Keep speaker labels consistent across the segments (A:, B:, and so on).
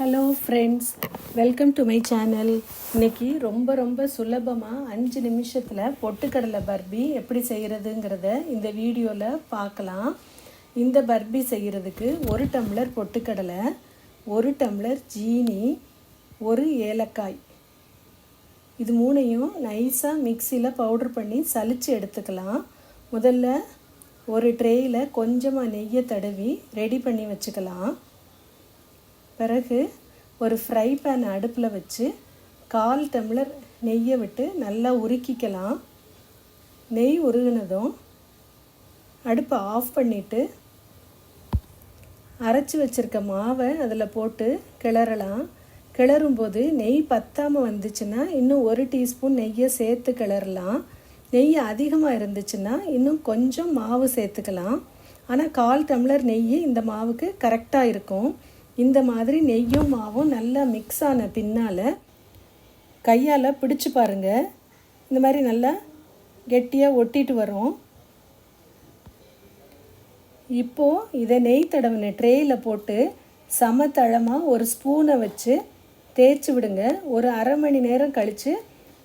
A: Hello friends welcome to my channel இன்னைக்கு ரொம்ப ரொம்ப சுலபமாக அஞ்சு நிமிஷத்தில் பொட்டுக்கடலை பர்பி எப்படி செய்கிறதுங்கிறத இந்த வீடியோவில் பார்க்கலாம். இந்த பர்பி செய்கிறதுக்கு ஒரு டம்ளர் பொட்டுக்கடலை ஒரு டம்ளர் ஜீனி ஒரு ஏலக்காய். இது மூணையும் நைஸாக மிக்சியில் பவுடர் பண்ணி சலித்து எடுத்துக்கலாம். முதல்ல ஒரு ட்ரேயில் கொஞ்சமாக நெய்யை தடவி ரெடி பண்ணி வச்சுக்கலாம். பிறகு ஒரு ஃப்ரை பேன் அடுப்பில் வச்சு கால் டம்ளர் நெய்யை விட்டு நல்லா உருக்கிக்கலாம். நெய் உருகினதும் அடுப்பை ஆஃப் பண்ணிவிட்டு அரைச்சி வச்சுருக்க மாவை அதில் போட்டு கிளறலாம். கிளறும்போது நெய் பத்தாமல் வந்துச்சுன்னா இன்னும் ஒரு டீஸ்பூன் நெய்யை சேர்த்து கிளறலாம். நெய் அதிகமாக இருந்துச்சுன்னா இன்னும் கொஞ்சம் மாவு சேர்த்துக்கலாம். ஆனால் கால் டம்ளர் நெய் இந்த மாவுக்கு கரெக்டாக இருக்கும். இந்த மாதிரி நெய்யும் மாவும் நல்லா மிக்ஸ் ஆன பின்னால் கையால் பிடிச்சு பாருங்கள் இந்த மாதிரி நல்லா கெட்டியாக ஒட்டிட்டு வரும். இப்போது இதை நெய் தடவின ட்ரேயில் போட்டு சமத்தளமாக ஒரு ஸ்பூனை வச்சு தேய்ச்சி விடுங்க. ஒரு அரை மணி நேரம் கழித்து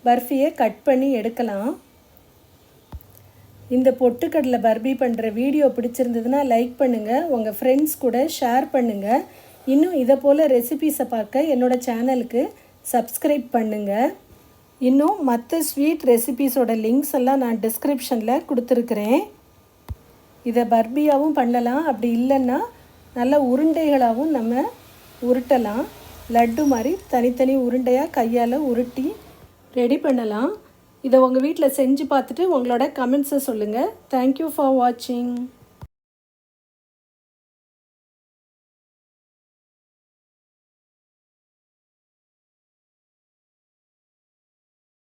A: பர்ஃபியை கட் பண்ணி எடுக்கலாம். இந்த பொட்டுக்கடலை பர்பி பண்ணுற வீடியோ பிடிச்சிருந்ததுன்னா லைக் பண்ணுங்கள் உங்கள் ஃப்ரெண்ட்ஸ் கூட ஷேர் பண்ணுங்கள் இன்னும் இதை போல் ரெசிபீஸை பார்க்க என்னோடய சேனலுக்கு சப்ஸ்கிரைப் பண்ணுங்கள் இன்னும் மற்ற ஸ்வீட் ரெசிபீஸோட லிங்க்ஸ் எல்லாம் நான் டிஸ்கிரிப்ஷனில் கொடுத்துருக்குறேன். இதை பர்பியாகவும் பண்ணலாம். அப்படி இல்லைன்னா நல்ல உருண்டைகளாகவும் நம்ம உருட்டலாம். லட்டு மாதிரி தனித்தனி உருண்டையாக கையால் உருட்டி ரெடி பண்ணலாம். இதை உங்கள் வீட்டில் செஞ்சு பார்த்துட்டு உங்களோட கமெண்ட்ஸை சொல்லுங்கள் தேங்க்யூ ஃபார் வாட்சிங்